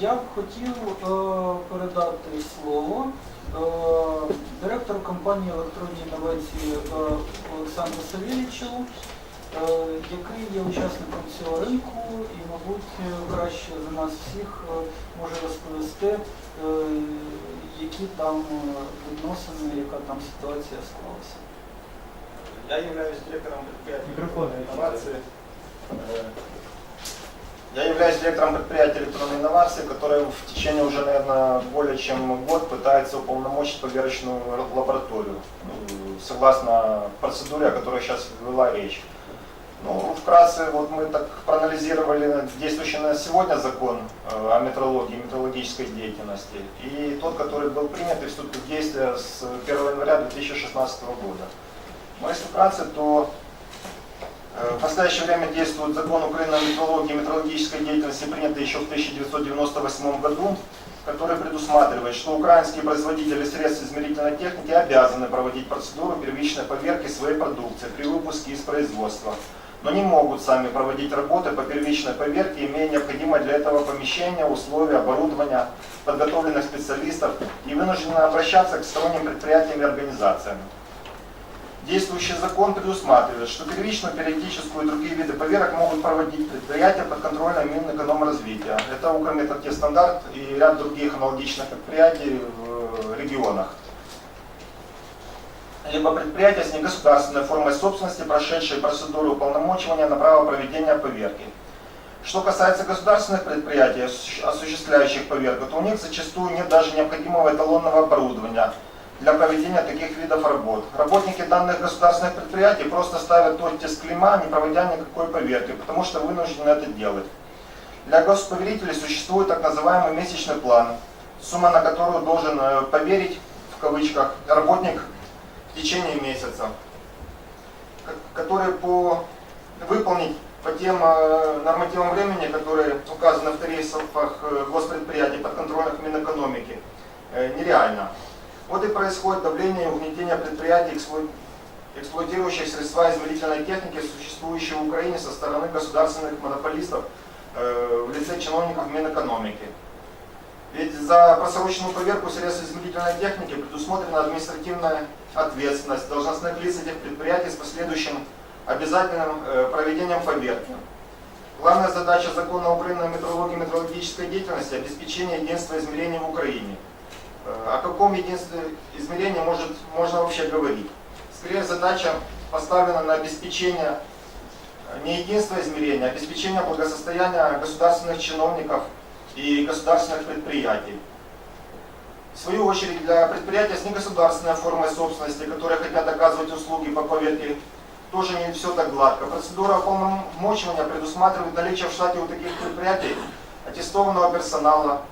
я б хотів е, передати слово е, директору компанії електронні інновації е, Олександру Савілічу, е, який є учасником цього ринку і, мабуть, краще за нас всіх е, може розповісти, е, які там відносини, яка там ситуація склалася. Я являюсь директором предприятия инновации. Я являюсь директором предприятия электронной инновации, которое в течение уже, наверное, более чем год пытается уполномочить поверочную лабораторию, ну, согласно процедуре, о которой сейчас вела речь. Ну, вкратце, вот мы так проанализировали действующий на сегодня закон э, о метрологии, метрологической деятельности, и тот, который был принят и вступил в действие с 1 января 2016 года. Но если вкратце, то в настоящее время действует закон Украины о метрологии и метрологической деятельности, принятый еще в 1998 году, который предусматривает, что украинские производители средств измерительной техники обязаны проводить процедуру первичной поверки своей продукции при выпуске из производства, но не могут сами проводить работы по первичной поверке, имея необходимое для этого помещение, условия, оборудование, подготовленных специалистов и вынуждены обращаться к сторонним предприятиям и организациям. Действующий закон предусматривает, что первичную, периодическую и другие виды поверок могут проводить предприятия под контролем Минэкономразвития. Это Укрметротехстандарт и ряд других аналогичных предприятий в регионах. Либо предприятия с негосударственной формой собственности, прошедшие процедуру уполномочивания на право проведения поверки. Что касается государственных предприятий, осущ- осуществляющих поверку, то у них зачастую нет даже необходимого эталонного оборудования для проведения таких видов работ. Работники данных государственных предприятий просто ставят оттиск клейма, не проводя никакой поверки, потому что вынуждены это делать. Для госповерителей существует так называемый месячный план, сумма на которую должен э, поверить, в кавычках, работник в течение месяца, ко- который по выполнить по тем э, нормативам времени, которые указаны в тарифах э, госпредприятий подконтрольных Минэкономики, нереально. Вот и происходит давление и угнетение предприятий, эксплуа- эксплуатирующих средства измерительной техники, существующие в Украине со стороны государственных монополистов э, в лице чиновников Минэкономики. Ведь за просроченную поверку средств измерительной техники предусмотрена административная ответственность должностных лиц этих предприятий с последующим обязательным э, проведением поверки. Главная задача закона Украины о метрологии и метрологической деятельности – обеспечение единства измерений в Украине. О каком единстве измерения может, можно вообще говорить? Скорее задача поставлена на обеспечение э, не единства измерения, а обеспечение благосостояния государственных чиновников и государственных предприятий. В свою очередь, для предприятия с негосударственной формой собственности, которые хотят оказывать услуги по поверке, тоже не все так гладко. Процедура уполномочивания предусматривает наличие в штате у таких предприятий аттестованного персонала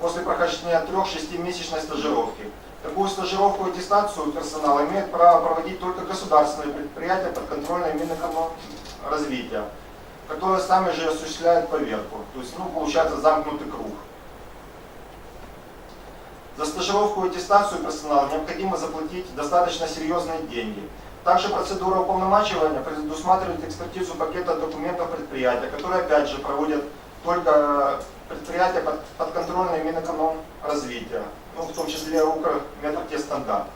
после прохождения трех-шестимесячной стажировки. Такую стажировку и аттестацию персонала имеют право проводить только государственные предприятия под контролем Минэкономразвития, которые сами же осуществляют поверку. То есть, ну, получается замкнутый круг. За стажировку и аттестацию персонала необходимо заплатить достаточно серьезные деньги. Также процедура уполномачивания предусматривает экспертизу пакета документов предприятия, которые опять же проводят только предприятия под, подконтрольные Минэкономразвития, ну, в том числе Укрметротестандарт.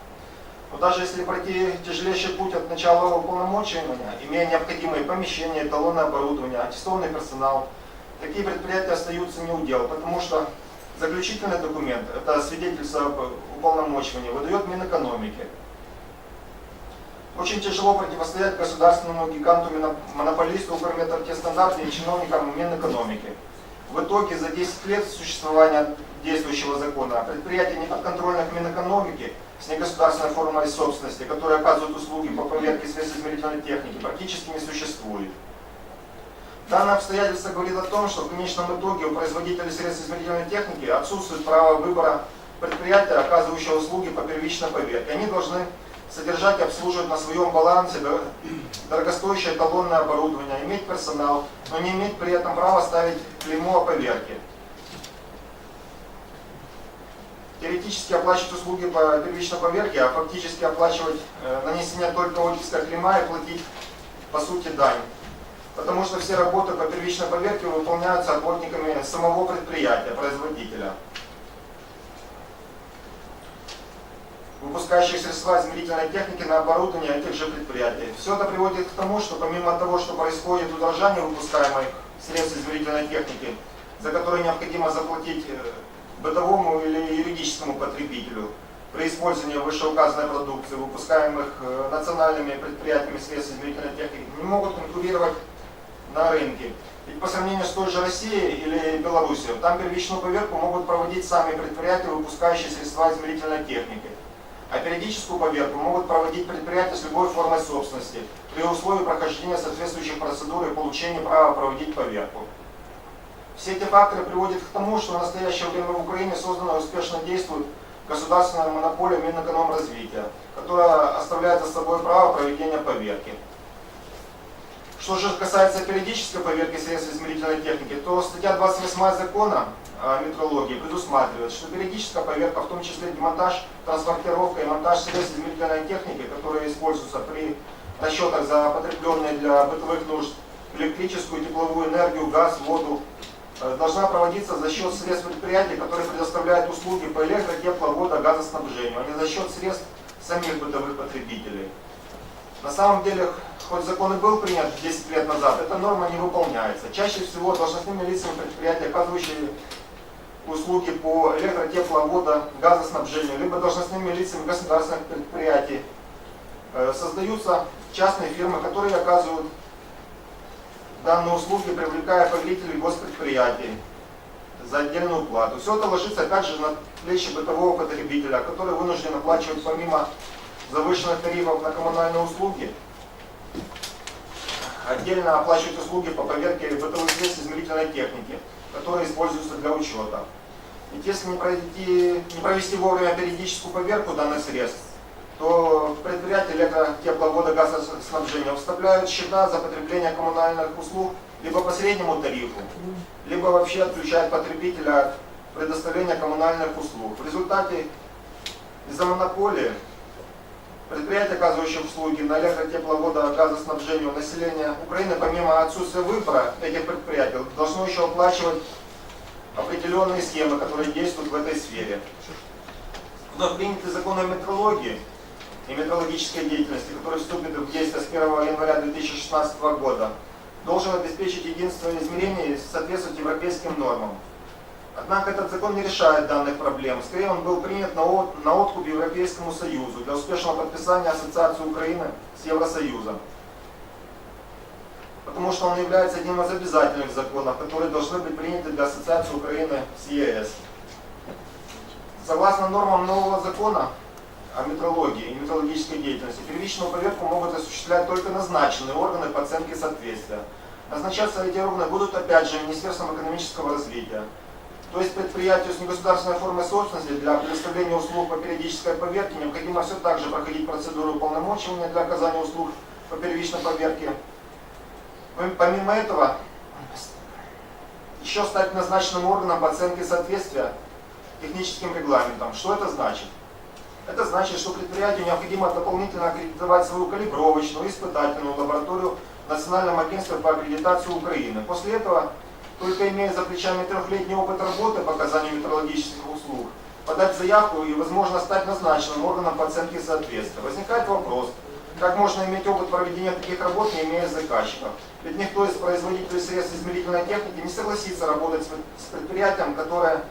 Но даже если пройти тяжелейший путь от начала уполномочивания, имея необходимые помещения, эталонное оборудование, аттестованный персонал, такие предприятия остаются не у дел, потому что заключительный документ, это свидетельство об уполномочивании, выдает Минэкономики. Очень тяжело противостоять государственному гиганту моно- монополисту Укрметротестандарта и чиновникам Минэкономики. В итоге за 10 лет существования действующего закона предприятия неподконтрольных Минэкономики с негосударственной формой собственности, которые оказывают услуги по поверке средств измерительной техники, практически не существует. Данное обстоятельство говорит о том, что в конечном итоге у производителей средств измерительной техники отсутствует право выбора предприятия, оказывающего услуги по первичной поверке. Они должны содержать и обслуживать на своем балансе дор- дорогостоящее эталонное оборудование, иметь персонал, но не иметь при этом права ставить клеймо о поверке. Теоретически оплачивать услуги по первичной поверке, а фактически оплачивать э, нанесение только оттиска клейма и платить по сути дань потому что все работы по первичной поверке выполняются работниками самого предприятия, производителя. Выпускающих средства измерительной техники на оборудование этих же предприятий. Все это приводит к тому, что помимо того, что происходит удорожание выпускаемых средств измерительной техники, за которые необходимо заплатить э, бытовому или юридическому потребителю при использовании вышеуказанной продукции, выпускаемых э, национальными предприятиями средств измерительной техники, не могут конкурировать на рынке. Ведь по сравнению с той же Россией или Белоруссией, там первичную поверку могут проводить сами предприятия, выпускающие средства измерительной техники. Периодическую поверку могут проводить предприятия с любой формой собственности при условии прохождения соответствующих процедур и получения права проводить поверку. Все эти факторы приводят к тому, что в настоящее время в Украине создана и успешно действует государственная монополия Минэкономразвития, которая оставляет за собой право проведения поверки. Что же касается периодической поверки средств измерительной техники, то статья 28 закона метрологии предусматривает, что периодическая поверка, в том числе демонтаж, транспортировка и монтаж средств измерительной техники, которые используются при расчетах за потребленные для бытовых нужд электрическую, тепловую энергию, газ, воду, э, должна проводиться за счет средств предприятий, которые предоставляют услуги по электро, тепло, водо, газоснабжению, а не за счет средств самих бытовых потребителей. На самом деле, хоть закон и был принят 10 лет назад, эта норма не выполняется. Чаще всего должностными лицами предприятия, оказывающие услуги по электро, тепло, водо, газоснабжению, либо должностными лицами государственных предприятий, э, создаются частные фирмы, которые оказывают данные услуги, привлекая повелителей госпредприятий за отдельную плату. Все это ложится опять же на плечи бытового потребителя, который вынужден оплачивать помимо завышенных тарифов на коммунальные услуги, отдельно оплачивать услуги по поверке бытовых средств измерительной техники, которые используются для учета. Ведь если не провести, не провести вовремя периодическую поверку данных средств, то предприятия электро, тепло, вода, газоснабжения вставляют счета за потребление коммунальных услуг либо по среднему тарифу, либо вообще отключают потребителя от предоставления коммунальных услуг. В результате из-за монополии предприятия, оказывающие услуги на электро, тепло, вода, газоснабжению населения Украины, помимо отсутствия выбора этих предприятий, должно еще оплачивать определенные схемы, которые действуют в этой сфере. Вновь принятый закон о метрологии и метрологической деятельности, который вступит в действие с 1 января 2016 года, должен обеспечить единственное измерение и соответствовать европейским нормам. Однако этот закон не решает данных проблем. Скорее, он был принят на, от, на откуп Европейскому Союзу для успешного подписания Ассоциации Украины с Евросоюзом. Потому что он является одним из обязательных законов, которые должны быть приняты для Ассоциации Украины с ЕС. Согласно нормам нового закона о метрологии и метрологической деятельности, первичную проверку могут осуществлять только назначенные органы по оценке соответствия. Назначаться эти органы будут опять же Министерством экономического развития. То есть предприятию с негосударственной формой собственности для предоставления услуг по периодической поверке необходимо все так же проходить процедуру уполномочивания для оказания услуг по первичной поверке. Помимо этого, еще стать назначенным органом по оценке соответствия техническим регламентам. Что это значит? Это значит, что предприятию необходимо дополнительно аккредитовать свою калибровочную, испытательную лабораторию в Национальном агентстве по аккредитации Украины. После этого только имея за плечами трехлетний опыт работы по оказанию метрологических услуг, подать заявку и, возможно, стать назначенным органом по оценке соответствия. Возникает вопрос, как можно иметь опыт проведения таких работ, не имея заказчиков? Ведь никто из производителей средств измерительной техники не согласится работать с предприятием, которое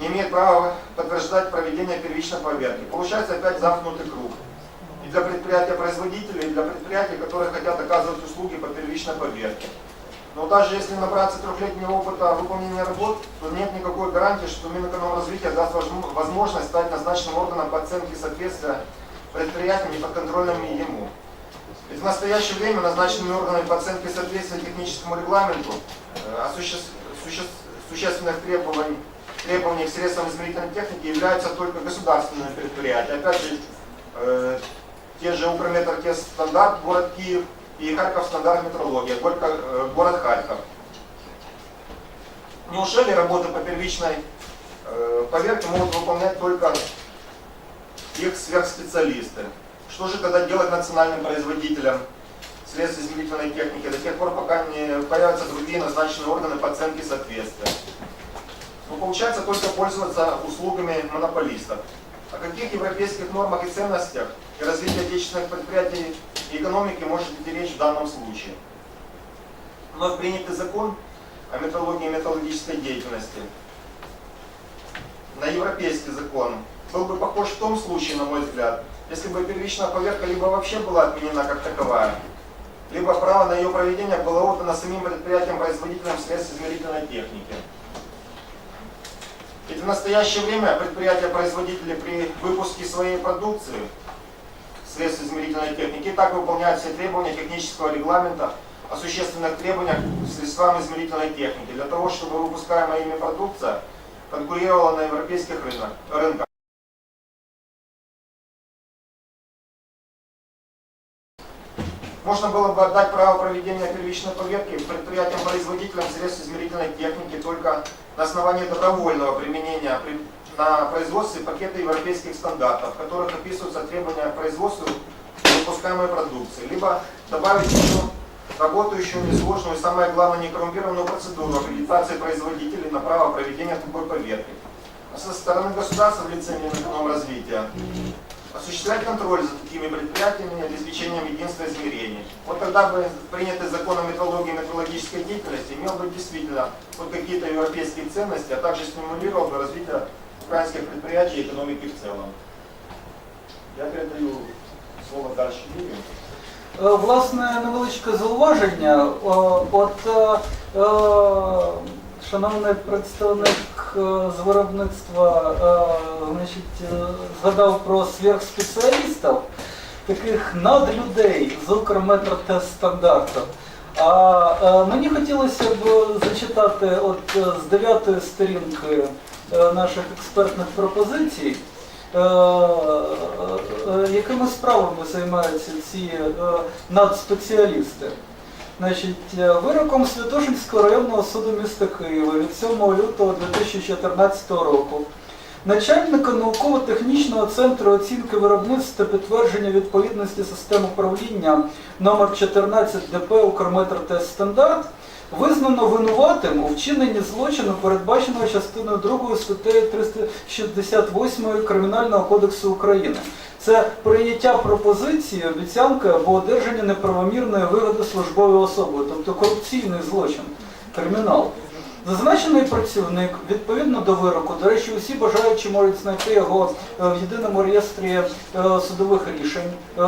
не имеет права подтверждать проведение первичной проверки. Получается опять замкнутый круг. И для предприятия-производителей, и для предприятий, которые хотят оказывать услуги по первичной проверке. Но даже если набраться трехлетнего опыта выполнения работ, то нет никакой гарантии, что Минэкономразвитие даст возможность стать назначенным органом по оценке соответствия предприятиям, не подконтрольными ему. Ведь в настоящее время назначенными органами по оценке соответствия техническому регламенту э, существенных требований, требований к средствам измерительной техники являются только государственные предприятия. Опять же, э, те же Укрметр, стандарт, город Киев, и Харьков стандарт метрология, э, город Харьков. Неужели работы по первичной э, поверке могут выполнять только их сверхспециалисты? Что же тогда делать национальным производителям средств измерительной техники до тех пор, пока не появятся другие назначенные органы по оценке соответствия. Но получается только пользоваться услугами монополистов. О каких европейских нормах и ценностях и развитии отечественных предприятий и экономики может идти речь в данном случае? Вновь принятый закон о метрологии и металлургической деятельности на европейский закон был бы похож в том случае, на мой взгляд, если бы первичная поверка либо вообще была отменена как таковая, либо право на ее проведение было отдано самим предприятиям-производителям средств измерительной техники. Ведь в настоящее время предприятия-производители при выпуске своей продукции средств измерительной техники так выполняют все требования технического регламента о существенных требованиях к средствам измерительной техники для того, чтобы выпускаемая ими продукция конкурировала на европейских рынках. Можно было бы отдать право проведения первичной поверки предприятиям-производителям средств измерительной техники только на основании добровольного применения при- на производстве пакета европейских стандартов, в которых описываются требования к производству выпускаемой продукции, либо добавить еще работающую, несложную и, самое главное, некоррумпированную процедуру аккредитации производителей на право проведения такой поверки. А со стороны государства в лице Минэкономразвития осуществлять контроль за такими предприятиями и обеспечением единства измерений. Вот тогда бы принятый закон о метрологии и метрологической деятельности имел бы действительно вот какие-то европейские ценности, а также стимулировал бы развитие украинских предприятий и экономики в целом. Я передаю слово дальше Юрию. Е, Власне, невеличке зауваження. О, От е, е, шановний представник е, з виробництва е, значить, е, згадав про сверхспеціалістів, Таких надлюдей з Укрметротест стандарту. А е, мені хотілося б зачитати от е, з дев'ятої сторінки е, наших експертних пропозицій. Якими справами займаються ці надспеціалісти? Значить, вироком Святошинського районного суду міста Києва від 7 лютого 2014 року начальника науково-технічного центру оцінки виробництва та підтвердження відповідності систем управління номер 14 ДП Укрметротест стандарт визнано винуватим у вчиненні злочину, передбаченого частиною 2 статтею 368 Кримінального кодексу України. Це прийняття пропозиції, обіцянки або одержання неправомірної вигоди службовою особою, тобто корупційний злочин, кримінал. Зазначений працівник відповідно до вироку, до речі, усі бажаючі можуть знайти його е, в єдиному реєстрі е, судових рішень, е,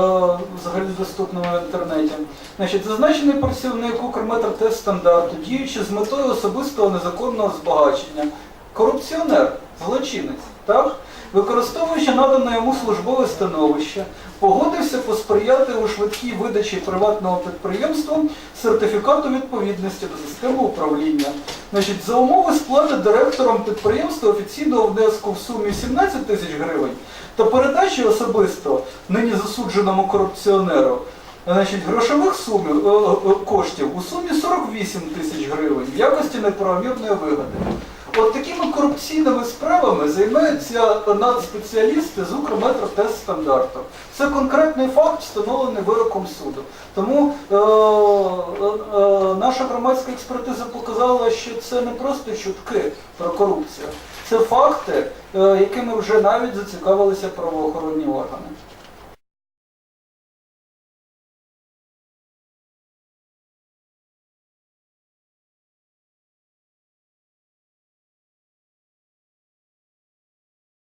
взагалі доступному в інтернеті. Значить, зазначений працівник Укрметротест стандарту, діючи з метою особистого незаконного збагачення, корупціонер, злочинець, так? використовуючи надане йому службове становище, погодився посприяти у швидкій видачі приватного підприємства сертифікату відповідності до системи управління. Значить, за умови сплати директором підприємства офіційного внеску в сумі 17 тисяч гривень та передачі особисто нині засудженому корупціонеру значить, грошових сумів, е, е, коштів у сумі 48 тисяч гривень в якості неправомірної вигоди. От такими корупційними справами займаються надспеціалісти з Укрметротест стандарту. Це конкретний факт, встановлений вироком суду. Тому е, е, е, наша громадська експертиза показала, що це не просто чутки про корупцію, це факти, е, якими вже навіть зацікавилися правоохоронні органи.